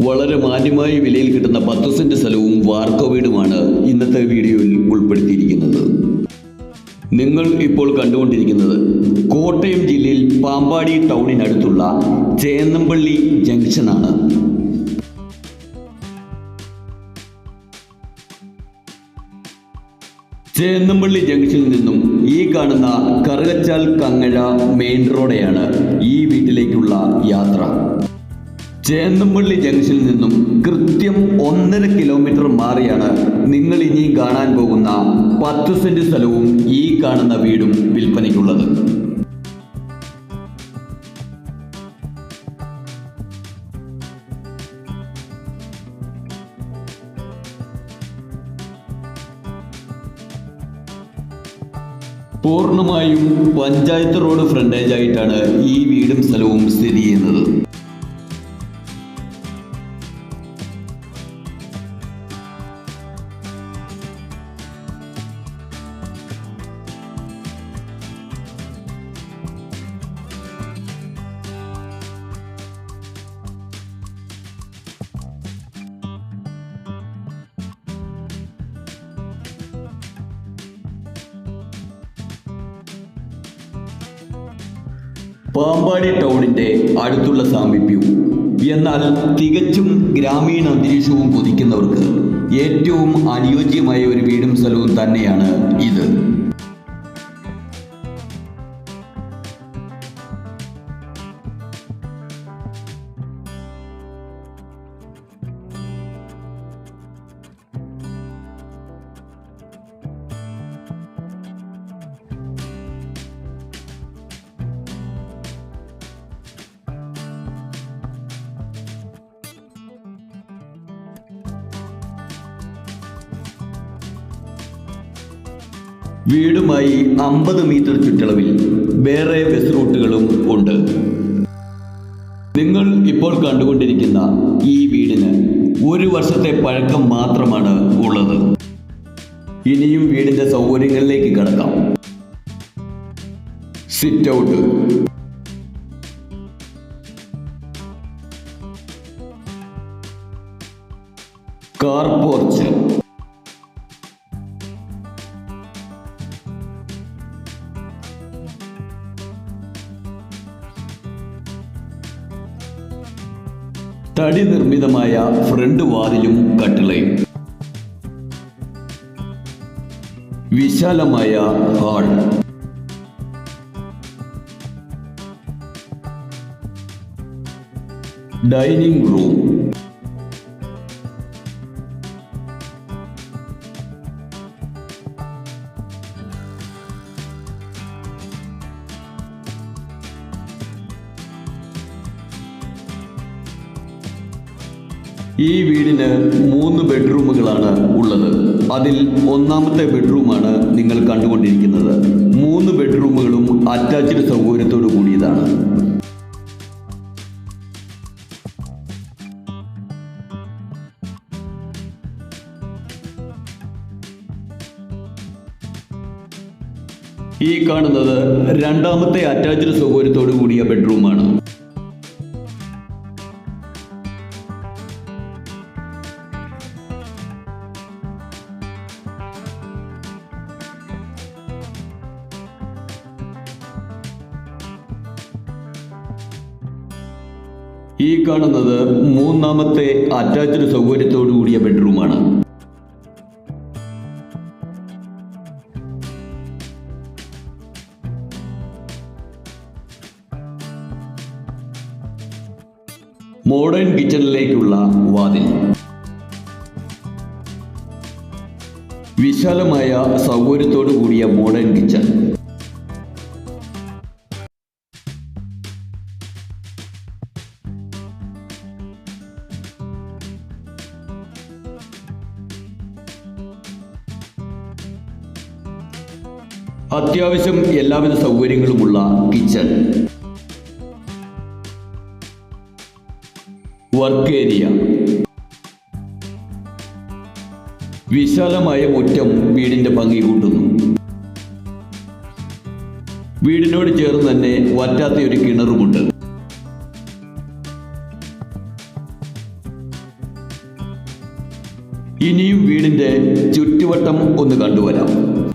വളരെ മാന്യമായി വിലയിൽ കിട്ടുന്ന പത്ത് സെന്റ് സ്ഥലവും വാർക്ക വീടുമാണ് ഇന്നത്തെ വീഡിയോയിൽ ഉൾപ്പെടുത്തിയിരിക്കുന്നത്. നിങ്ങൾ ഇപ്പോൾ കണ്ടുകൊണ്ടിരിക്കുന്നത് കോട്ടയം ജില്ലയിൽ പാമ്പാടി ടൗണിനടുത്തുള്ള ചേന്നമ്പള്ളി ജംഗ്ഷനാണ്. ചേന്നമ്പള്ളി ജംഗ്ഷനിൽ നിന്നും ഈ കാണുന്ന കറുകച്ചാൽ കങ്ങഴ മെയിൻ റോഡെയാണ് ഈ വീട്ടിലേക്കുള്ള യാത്ര. ചേന്നമ്പള്ളി ജംഗ്ഷനിൽ നിന്നും കൃത്യം ഒന്നര കിലോമീറ്റർ മാറിയാണ് നിങ്ങൾ ഇനി കാണാൻ പോകുന്ന പത്ത് സെന്റ് സ്ഥലവും ഈ കാണുന്ന വീടും വിൽപ്പനയ്ക്കുള്ളത്. പൂർണമായും പഞ്ചായത്ത് റോഡ് ഫ്രണ്ടേജായിട്ടാണ് ഈ വീടും സ്ഥലവും സ്ഥിതി ചെയ്യുന്നത്. പാമ്പാടി ടൗണിന്റെ അടുത്തുള്ള സാമീപ്യവും എന്നാൽ തികച്ചും ഗ്രാമീണ അന്തരീക്ഷവും കൊതിക്കുന്നവർക്ക് ഏറ്റവും അനുയോജ്യമായ ഒരു വീടും സ്ഥലവും തന്നെയാണ് ഇത്. വീടുമായി അമ്പത് മീറ്റർ ചുറ്റളവിൽ വേറെ ബസ് റൂട്ടുകളും ഉണ്ട്. നിങ്ങൾ ഇപ്പോൾ കണ്ടുകൊണ്ടിരിക്കുന്ന ഈ വീടിന് ഒരു വർഷത്തെ പഴക്കം മാത്രമാണ് ഉള്ളത്. ഇനിയും വീടിന്റെ സൗകര്യങ്ങളിലേക്ക് കടക്കാം. സിറ്റ് ഔട്ട് കാർ പോർച്ച് തടി നിർമ്മിതമായ ഫ്രണ്ട് വാതിലും കട്ടിളയും. വിശാലമായ ഹാൾ. Dining room. ഈ വീടിന് മൂന്ന് ബെഡ്റൂമുകളാണ് ഉള്ളത്. അതിൽ ഒന്നാമത്തെ ബെഡ്റൂമാണ് നിങ്ങൾ കണ്ടുകൊണ്ടിരിക്കുന്നത്. മൂന്ന് ബെഡ്റൂമുകളും അറ്റാച്ച്ഡ് സൗകര്യത്തോടു കൂടിയതാണ്. ഈ കാണുന്നത് രണ്ടാമത്തെ അറ്റാച്ച്ഡ് സൗകര്യത്തോടു കൂടിയ ബെഡ്റൂമാണ്. ഈ കാണുന്നത് മൂന്നാമത്തെ അറ്റാച്ച്ഡ് സൗകര്യത്തോടു കൂടിയ ബെഡ്റൂമാണ് മോഡേൺ കിച്ചണിലേക്കുള്ള വാതിൽ. വിശാലമായ സൗകര്യത്തോടു കൂടിയ മോഡേൺ കിച്ചൺ അത്യാവശ്യം എല്ലാവിധ സൗകര്യങ്ങളുമുള്ള കിച്ചൺ. Work area. വിശാലമായ മുറ്റം വീടിന്റെ ഭംഗി കൂട്ടുന്നു. വീടിനോട് ചേർന്ന് തന്നെ വറ്റാത്ത ഒരു കിണറുമുണ്ട്. ഇനിയും വീടിന്റെ ചുറ്റുവട്ടം ഒന്ന് കണ്ടുവരാം.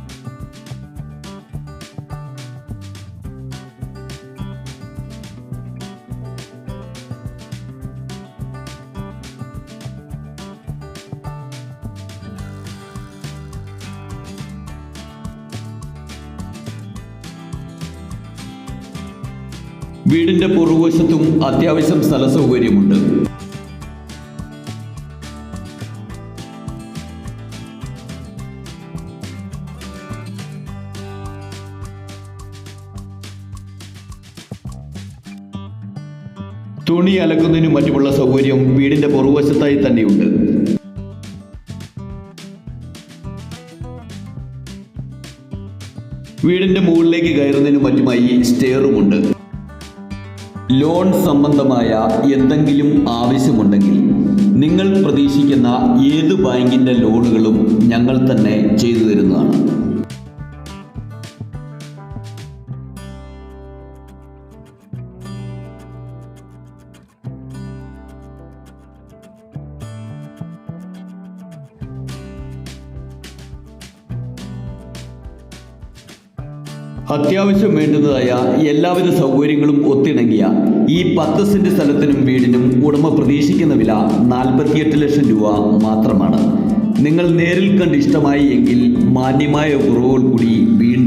വീടിന്റെ പുറകുവശത്തും അത്യാവശ്യം സ്ഥല സൗകര്യമുണ്ട് തുണി അലക്കുന്നതിനും മറ്റുമുള്ള സൗകര്യം വീടിന്റെ പുറകുവശത്തായി തന്നെയുണ്ട്. വീടിന്റെ മുകളിലേക്ക് കയറുന്നതിനും മറ്റുമായി സ്റ്റെയറുമുണ്ട്. ലോൺ സംബന്ധമായ എന്തെങ്കിലും ആവശ്യമുണ്ടെങ്കിൽ നിങ്ങൾ പ്രതീക്ഷിക്കുന്ന ഏത് ബാങ്കിന്റെ ലോണുകളും ഞങ്ങൾ തന്നെ ചെയ്തു തരുന്നതാണ്. അത്യാവശ്യം വേണ്ടുന്നതായ എല്ലാവിധ സൗകര്യങ്ങളും ഒത്തിണങ്ങിയ ഈ പത്ത് സെന്റ് സ്ഥലത്തിനും വീടിനും ഉടമ പ്രതീക്ഷിക്കുന്ന വില നാൽപ്പത്തിയെട്ട് ലക്ഷം രൂപ മാത്രമാണ്. നിങ്ങൾ നേരിൽ കണ്ട് ഇഷ്ടമായി എങ്കിൽ മാന്യമായ കുറവുകൾ കൂടി വീണ്ടും